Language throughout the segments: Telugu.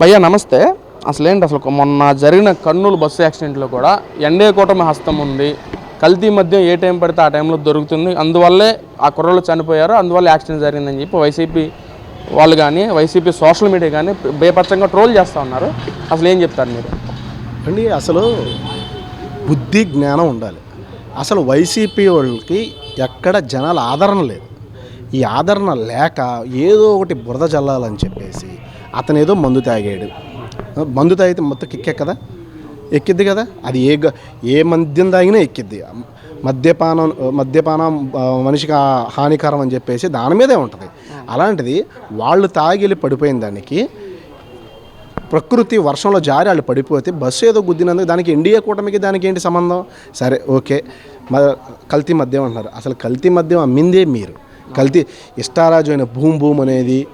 భయ్యా నమస్తే. అసలు ఏంటి అసలు మొన్న జరిగిన కర్నూలు బస్సు యాక్సిడెంట్లో కూడా ఎండే కూటమి హస్తం ఉంది. కల్తీ మద్యం ఏ టైం పడితే ఆ టైంలో దొరుకుతుంది. అందువల్లే ఆ కుర్రలు చనిపోయారు. అందువల్ల యాక్సిడెంట్ జరిగిందని చెప్పి వైసీపీ వాళ్ళు కానీ వైసీపీ సోషల్ మీడియా కానీ బేపచ్చంగా ట్రోల్ చేస్తూ ఉన్నారు. అసలు ఏం చెప్తారు మీరు? అండి అసలు బుద్ధి జ్ఞానం ఉండాలి. అసలు వైసీపీ వాళ్ళకి ఎక్కడ జనాల ఆదరణ లేదు. ఈ ఆదరణ లేక ఏదో ఒకటి బురద చల్లాలని చెప్పేసి అతను ఏదో మందు తాగాడు. మందు తాగితే మొత్తం కిక్కే కదా? ఎక్కిద్ది కదా? అది ఏ గ- ఏ మద్యం తాగినా ఎక్కిద్ది. మద్యపానం మద్యపానం మనిషికి హానికరం అని చెప్పేసి దాని మీదే ఉంటుంది. అలాంటిది వాళ్ళు తాగి వెళ్ళి పడిపోయిన దానికి ప్రకృతి వర్షంలో జారి వాళ్ళు పడిపోతే బస్సు ఏదో గుద్దినందుకు దానికి ఇండియా కూటమికి దానికి ఏంటి సంబంధం? సరే ఓకే. మ కల్తీ మద్యం అంటున్నారు. అసలు కల్తీ మద్యం అమ్మిందే మీరు. కల్తీ ఇష్టారాజు అయిన భూమ్ భూమ్ అనేది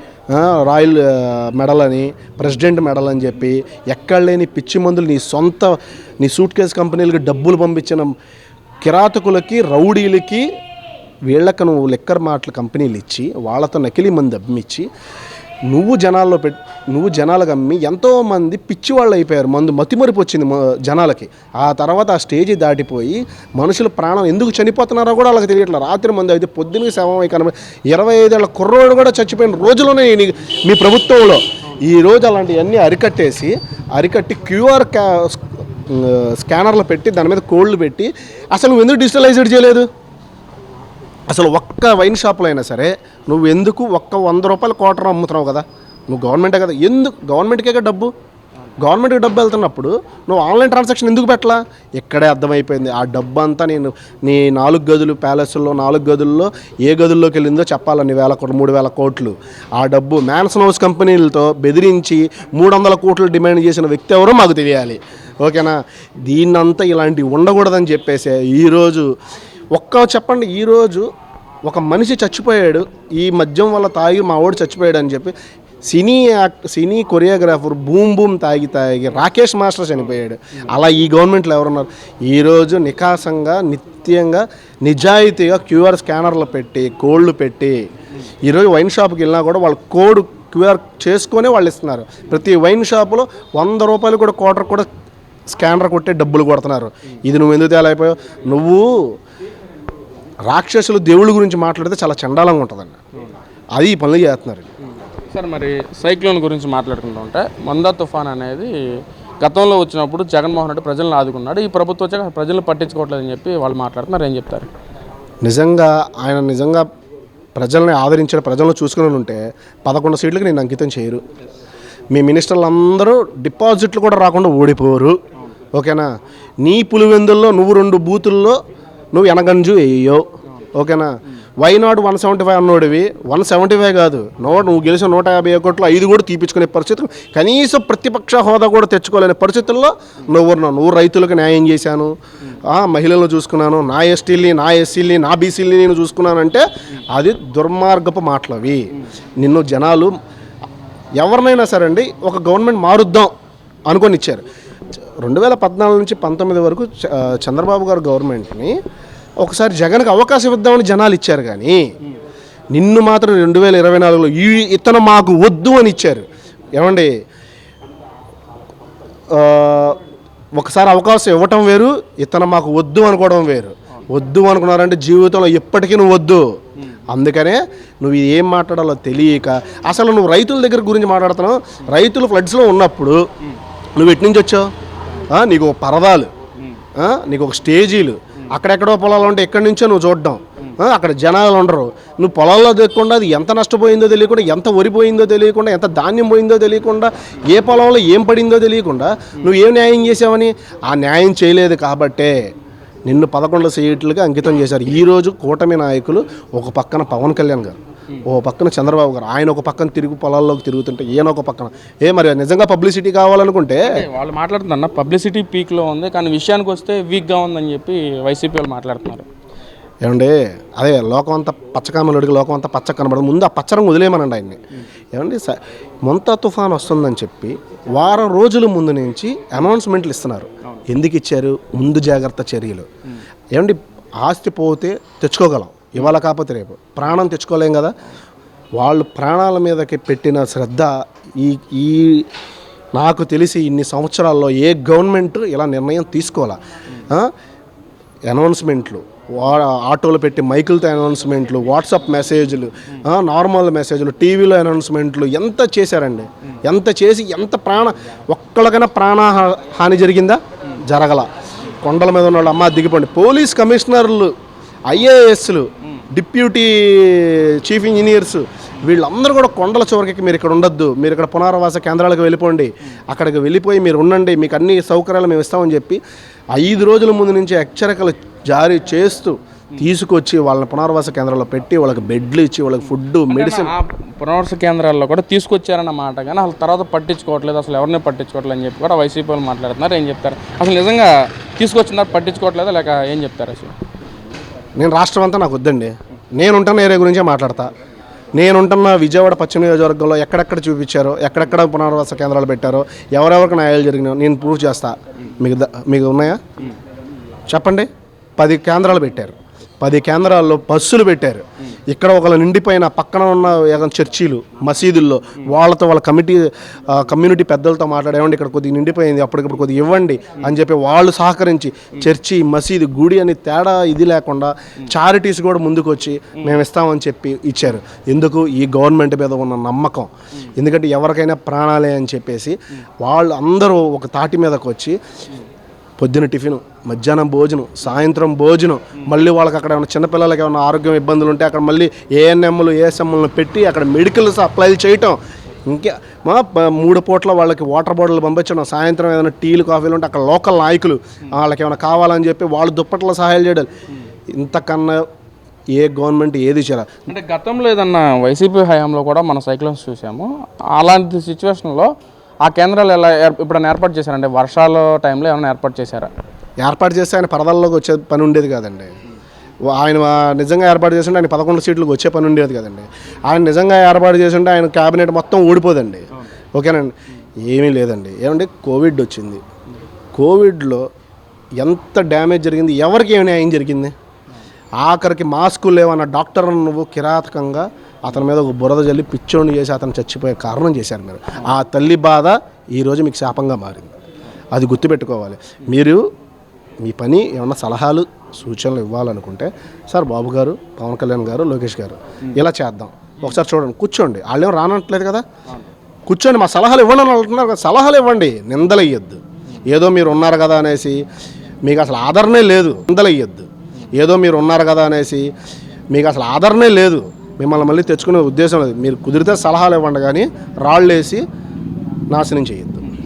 రాయల్ మెడల్ అని ప్రెసిడెంట్ మెడల్ అని చెప్పి ఎక్కడ లేని పిచ్చి మందులు నీ సొంత నీ సూట్ కేస్ కంపెనీలకు డబ్బులు పంపించిన కిరాతకులకి రౌడీలకి వీళ్ళకి నువ్వు లెక్కర్ మాటల కంపెనీలు ఇచ్చి వాళ్ళతో నకిలీ మంది అమ్మిచ్చి నువ్వు జనాల్లో పెట్ నువ్వు జనాలకు అమ్మి ఎంతోమంది పిచ్చివాళ్ళు అయిపోయారు. మందు మతిమరిపు వచ్చింది మ- జనాలకి. ఆ తర్వాత ఆ స్టేజీ దాటిపోయి మనుషుల ప్రాణం ఎందుకు చనిపోతున్నారో కూడా వాళ్ళకి తెలియట్లేదు. రాత్రి మంది అయితే పొద్దున శవం కనుక కనబడి ఇరవై ఐదేళ్ళ కుర్రోడు కూడా చచ్చిపోయిన రోజులోనే మీ ప్రభుత్వంలో. ఈ రోజు అలాంటివన్నీ అరికట్టేసి అరికట్టి క్యూఆర్ క్యా స్కానర్లు పెట్టి దాని మీద కోళ్ళు పెట్టి అసలు నువ్వు ఎందుకు డిజిటలైజ్డ్ చేయలేదు? అసలు ఒక్క వైన్ షాప్లో అయినా సరే నువ్వు ఎందుకు ఒక్క వంద రూపాయలు క్వార్టర్ అమ్ముతున్నావు కదా? నువ్వు గవర్నమెంటే కదా. ఎందుకు? గవర్నమెంట్కే కదా డబ్బు. గవర్నమెంట్కి డబ్బు వెళ్తున్నప్పుడు నువ్వు ఆన్లైన్ ట్రాన్సాక్షన్ ఎందుకు పెట్టలా? ఇక్కడే అర్థమైపోయింది. ఆ డబ్బు అంతా నేను నీ నాలుగు గదులు ప్యాలెస్లో నాలుగు గదుల్లో ఏ గదుల్లోకి వెళ్ళిందో చెప్పాలని వేల కోట్లు మూడు వేల కోట్లు. ఆ డబ్బు మ్యాన్సన్ హౌస్ కంపెనీలతో బెదిరించి మూడు వందల కోట్లు డిమాండ్ చేసిన వ్యక్తి ఎవరో మాకు తెలియాలి. ఓకేనా? దీన్నంతా ఇలాంటివి ఉండకూడదని చెప్పేసి ఈరోజు ఒక్క చెప్పండి ఈరోజు ఒక మనిషి చచ్చిపోయాడు ఈ మద్యం వల్ల తాగి మా వాడు చచ్చిపోయాడు అని చెప్పి cine act cine choreographer boom boom తాగి తాగి రాకేష్ మాస్టర్ చనిపోయాడు. అలా ఈ గవర్నమెంట్లో ఎవరున్నారు? ఈరోజు నికాసంగా నిత్యంగా నిజాయితీగా క్యూఆర్ స్కానర్లు పెట్టి కోళ్ళు పెట్టి ఈరోజు వైన్ షాప్కి వెళ్ళినా కూడా వాళ్ళు కోడ్ క్యూఆర్ చేసుకునే వాళ్ళు ఇస్తున్నారు. ప్రతి వైన్ షాపులో వంద రూపాయలు కూడా క్వార్టర్ కూడా స్కానర్ కొట్టే డబ్బులు కొడుతున్నారు. ఇది నువ్వు ఎందుకు తేలైపోయావు నువ్వు రాక్షసులు దేవుళ్ళ గురించి మాట్లాడితే చాలా చండాలంగా ఉంటుందండి. అది ఈ పనులు చేస్తున్నారు సార్ మరి సైక్లోన్ గురించి మాట్లాడుకుంటూ ఉంటే మందా తుఫాన్ అనేది గతంలో వచ్చినప్పుడు జగన్మోహన్ రెడ్డి ప్రజలను ఆదుకున్నాడు ఈ ప్రభుత్వం వచ్చాక ప్రజలను పట్టించుకోవట్లేదని చెప్పి వాళ్ళు మాట్లాడుతున్నారు. ఏం చెప్తారు? నిజంగా ఆయన నిజంగా ప్రజల్ని ఆదరించిన ప్రజలను చూసుకుని ఉంటే పదకొండు సీట్లకు నేను అంకితం చేయరు. మీ మినిస్టర్లు అందరూ డిపాజిట్లు కూడా రాకుండా ఓడిపోరు. ఓకేనా? నీ పులివెందుల్లో నువ్వు రెండు బూతుల్లో నువ్వు ఎనగంజు వేయో ఓకేనా? వైనాడు వన్ సెవెంటీ ఫైవ్ అన్నోడివి. వన్ సెవెంటీ ఫైవ్ కాదు. నో నువ్వు గెలిచిన నూట యాభై కోట్లు ఐదు కూడా తీపించుకునే పరిస్థితులు. కనీసం ప్రతిపక్ష హోదా కూడా తెచ్చుకోలేని పరిస్థితుల్లో నువ్వు ఉన్నావు నువ్వు రైతులకు న్యాయం చేశాను. మహిళలను చూసుకున్నాను. నా ఎస్టీల్ని నా ఎస్సీల్ని నా బీసీల్ని నేను చూసుకున్నానంటే అది దుర్మార్గపు మాటలు అవి నిన్ను జనాలు ఎవరినైనా సరే అండి ఒక గవర్నమెంట్ మారుద్దాం అనుకొని ఇచ్చారు. రెండు వేల పద్నాలుగు నుంచి పంతొమ్మిది వరకు చ- చంద్రబాబు గారు గవర్నమెంట్ని ఒకసారి జగన్కి అవకాశం ఇద్దామని జనాలు ఇచ్చారు కానీ నిన్ను మాత్రం రెండు వేల ఇరవై నాలుగులో ఈ ఇతను మాకు వద్దు అని ఇచ్చారు. ఏమండి? ఒకసారి అవకాశం ఇవ్వటం వేరు ఇతను మాకు వద్దు అనుకోవడం వేరు. వద్దు అనుకున్నారంటే జీవితంలో ఎప్పటికీ నువ్వు వద్దు. అందుకనే నువ్వు ఏం మాట్లాడాలో తెలియక అసలు నువ్వు రైతుల దగ్గర గురించి మాట్లాడుతున్నావు. రైతులు ఫ్లడ్స్లో ఉన్నప్పుడు నువ్వు ఎటు నుంచి వచ్చావు? నీకు ఒక పరదాలు. నీకు ఒక స్టేజీలు. అక్కడెక్కడో పొలాలు ఉంటే ఎక్కడి నుంచో నువ్వు చూడడం. అక్కడ జనాలు ఉండరు. నువ్వు పొలాల్లో తెలియకుండా అది ఎంత నష్టపోయిందో తెలియకుండా ఎంత వరిపోయిందో తెలియకుండా ఎంత ధాన్యం పోయిందో తెలియకుండా ఏ పొలంలో ఏం పడిందో తెలియకుండా నువ్వు ఏం న్యాయం చేసావని? ఆ న్యాయం చేయలేదు కాబట్టే నిన్ను పదకొండు సీట్లుగా అంకితం చేశారు. ఈరోజు కూటమి నాయకులు ఒక పక్కన పవన్ కళ్యాణ్ గారు. ఓ పక్కన చంద్రబాబు గారు ఆయన ఒక పక్కన తిరుగు పొలాల్లోకి తిరుగుతుంటే ఈయన ఒక పక్కన. ఏ మరి నిజంగా పబ్లిసిటీ కావాలనుకుంటే? వాళ్ళు మాట్లాడుతున్నా పబ్లిసిటీ పీక్లో ఉంది కానీ విషయానికి వస్తే వీక్గా ఉందని చెప్పి వైసీపీ వాళ్ళు మాట్లాడుతున్నారు. ఏమండి అదే లోకం అంతా పచ్చకామలుడికి లోకం అంతా పచ్చ కనబడదు. ముందు ఆ పచ్చరంగు వదిలేయమనండి ఆయన్ని. ఏమండి స- మొంతా తుఫాన్ వస్తుందని చెప్పి వారం రోజుల ముందు నుంచి అనౌన్స్మెంట్లు ఇస్తున్నారు. ఎందుకు ఇచ్చారు? ముందు జాగ్రత్త చర్యలు. ఏమండి ఆస్తి పోతే తెచ్చుకోగలం. ఇవాళ కాకపోతే రేపు. ప్రాణం తెచ్చుకోలేం కదా. వాళ్ళు ప్రాణాల మీదకి పెట్టిన శ్రద్ధ ఈ ఈ నాకు తెలిసి ఇన్ని సంవత్సరాల్లో ఏ గవర్నమెంట్ ఇలా నిర్ణయం తీసుకోవాలా అనౌన్స్మెంట్లు వా ఆటోలు పెట్టి మైకులతో అనౌన్స్మెంట్లు వాట్సాప్ మెసేజ్లు నార్మల్ మెసేజ్లు టీవీలో అనౌన్స్మెంట్లు ఎంత చేశారండి? ఎంత చేసి ఎంత ప్రాణ ఒక్కళ్ళకైనా ప్రాణ హా- హాని జరిగిందా? జరగల. కొండల మీద ఉన్న వాళ్ళు అమ్మ దిగిపోండి. పోలీస్ కమిషనర్లు ఐఏఎస్లు డిప్యూటీ చీఫ్ ఇంజనీర్స్ వీళ్ళందరూ కూడా కొండల చివరికి మీరు ఇక్కడ ఉండొద్దు. మీరు ఇక్కడ పునరావాస కేంద్రాలకు వెళ్ళిపోండి. అక్కడికి వెళ్ళిపోయి మీరు ఉండండి. మీకు అన్ని సౌకర్యాలు మేము ఇస్తామని చెప్పి ఐదు రోజుల ముందు నుంచి హెచ్చరికలు జారీ చేస్తూ తీసుకొచ్చి వాళ్ళని పునరావాస కేంద్రాల్లో పెట్టి వాళ్ళకి బెడ్లు ఇచ్చి వాళ్ళకి ఫుడ్ మెడిసిన్ పునర్వస కేంద్రాల్లో కూడా తీసుకొచ్చారన్న మాట. కానీ అసలు తర్వాత పట్టించుకోవట్లేదు. అసలు ఎవరిని పట్టించుకోవట్లేదు అని చెప్పి కూడా వైసీపీ వాళ్ళు మాట్లాడుతున్నారు. ఏం చెప్తారు? అసలు నిజంగా తీసుకొచ్చిన పట్టించుకోవట్లేదా? లేక ఏం చెప్తారు అసలు? నేను రాష్ట్రం అంతా నాకు వద్దండి. నేను ఉంటున్న ఏరియా గురించే మాట్లాడతా. నేను ఉంటున్న విజయవాడ పశ్చిమ నియోజకవర్గంలో ఎక్కడెక్కడ చూపించారో ఎక్కడెక్కడ పునరావాస కేంద్రాలు పెట్టారో ఎవరెవరికి న్యాయాలు జరిగినాయో నేను ప్రూవ్ చేస్తా. మీకు మీకు ఉన్నాయా? చెప్పండి. పది కేంద్రాలు పెట్టారు. పది కేంద్రాల్లో బస్సులు పెట్టారు. ఇక్కడ ఒకళ్ళు నిండిపోయిన పక్కన ఉన్న ఏదైనా చర్చీలు మసీదుల్లో వాళ్ళతో వాళ్ళ కమిటీ కమ్యూనిటీ పెద్దలతో మాట్లాడేవండి ఇక్కడ కొద్దిగా నిండిపోయింది అప్పటికప్పుడు కొద్దిగా ఇవ్వండి అని చెప్పి వాళ్ళు సహకరించి చర్చి మసీదు గుడి అని తేడా ఇది లేకుండా చారిటీస్ కూడా ముందుకు వచ్చి మేము ఇస్తామని చెప్పి ఇచ్చారు. ఎందుకు? ఈ గవర్నమెంట్ మీద ఉన్న నమ్మకం. ఎందుకంటే ఎవరికైనా ప్రాణాలే అని చెప్పేసి వాళ్ళు అందరూ ఒక తాటి మీదకి వచ్చి పొద్దున టిఫిన్ మధ్యాహ్నం భోజనం సాయంత్రం భోజనం మళ్ళీ వాళ్ళకి అక్కడ ఏమైనా చిన్నపిల్లలకి ఏమైనా ఆరోగ్యం ఇబ్బందులు ఉంటే అక్కడ మళ్ళీ ఏఎన్ఎంలు ఏఎస్ఎంలను పెట్టి అక్కడ మెడికల్ సప్లైలు చేయటం. ఇంకా మా మూడు పూట్ల వాళ్ళకి వాటర్ బాటిల్ పంపించడం సాయంత్రం ఏదైనా టీలు కాఫీలు ఉంటే అక్కడ లోకల్ నాయకులు వాళ్ళకి ఏమైనా కావాలని చెప్పి వాళ్ళు దుప్పట్ల సహాయాలు చేయడం. ఇంతకన్నా ఏ గవర్నమెంట్ ఏది చేయాలి? అంటే గతంలో ఏదన్నా వైసీపీ హయాంలో కూడా మన సైక్లోన్స్ చూసాము. అలాంటి సిచ్యువేషన్లో ఆ కేంద్రాలు ఎలా ఎప్పుడైనా ఏర్పాటు చేశారంటే వర్షాల టైంలో ఏమైనా ఏర్పాటు చేశారా? ఏర్పాటు చేస్తే ఆయన పరదాల్లోకి వచ్చే పని ఉండేది కాదండి. ఆయన నిజంగా ఏర్పాటు చేస్తుంటే ఆయన పదకొండు సీట్లకు వచ్చే పని ఉండేది కదండి. ఆయన నిజంగా ఏర్పాటు చేస్తుంటే ఆయన క్యాబినెట్ మొత్తం ఊడిపోదండి. ఓకేనండి ఏమీ లేదండి. ఏమంటే కోవిడ్ వచ్చింది. కోవిడ్లో ఎంత డ్యామేజ్ జరిగింది? ఎవరికి ఏమి న్యాయం జరిగింది? ఆఖరికి మాస్కులు లేవన్న డాక్టర్ నువ్వు కిరాతకంగా అతని మీద ఒక బురద జల్లి పిచ్చోని చేసి అతను చచ్చిపోయే కారణం చేశారు మీరు. ఆ తల్లి బాధ ఈరోజు మీకు శాపంగా మారింది. అది గుర్తుపెట్టుకోవాలి. మీరు మీ పని ఏమన్నా సలహాలు సూచనలు ఇవ్వాలనుకుంటే సార్ బాబు గారు పవన్ కళ్యాణ్ గారు లోకేష్ గారు ఇలా చేద్దాం. ఒకసారి చూడండి కూర్చోండి. వాళ్ళేం రానట్లేదు కదా? కూర్చోండి మా సలహాలు ఇవ్వండి అని అంటున్నారు కదా. సలహాలు ఇవ్వండి నిందలు ఏదో మీరు ఉన్నారు కదా అనేసి మీకు అసలు ఆదరణే లేదు. నిందలు ఏదో మీరు ఉన్నారు కదా అనేసి మీకు అసలు ఆదరణే లేదు. మిమ్మల్ని మళ్ళీ తెచ్చుకునే ఉద్దేశం లేదు. మీరు కుదిరితే సలహాలు ఇవ్వండి కానీ రాళ్ళు వేసి నాశనం చేయొద్దు.